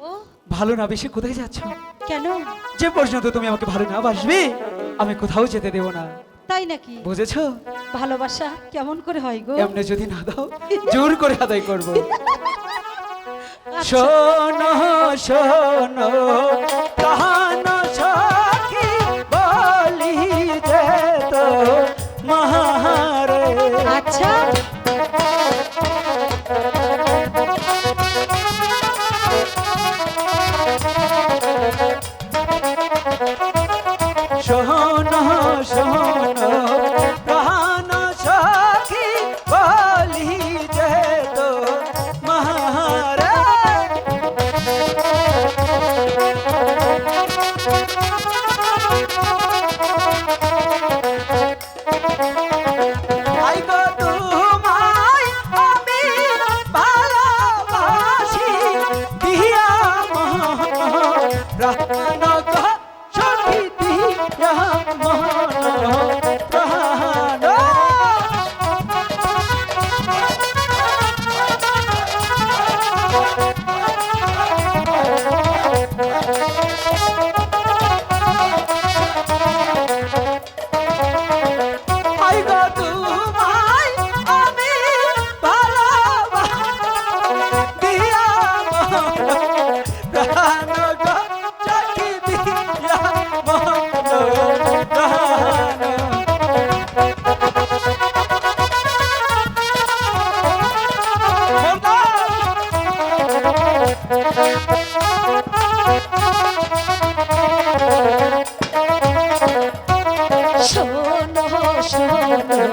ও? ভালো না বেশি কোথায় যাচ্ছ? কেন? যে পর্যন্ত তুমি আমাকে ভালো না বাসবে আমি কোথাও যেতে দেব না। তাই নাকি? বুঝেছ? ভালোবাসা কেমন করে হয় গো? এমনি যদি না দাও জোর করে আদায় করব। আচ্ছা, শোনো শোনো প্রাণ সখী বলি যে তো মহারে আচ্ছা।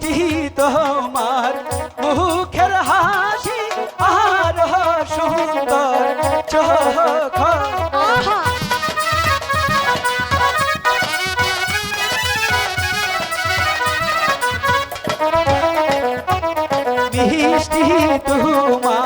মিষ্টি তোমার মুখের হাসি আর সুন্দর চোখ। মিষ্টি তোমার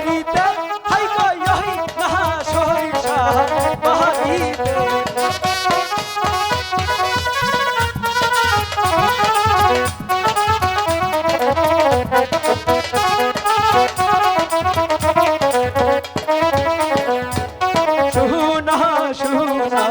বাড়িতে হাই গো ইহি কাহা সরিষা বাড়িতে সুনা সুনা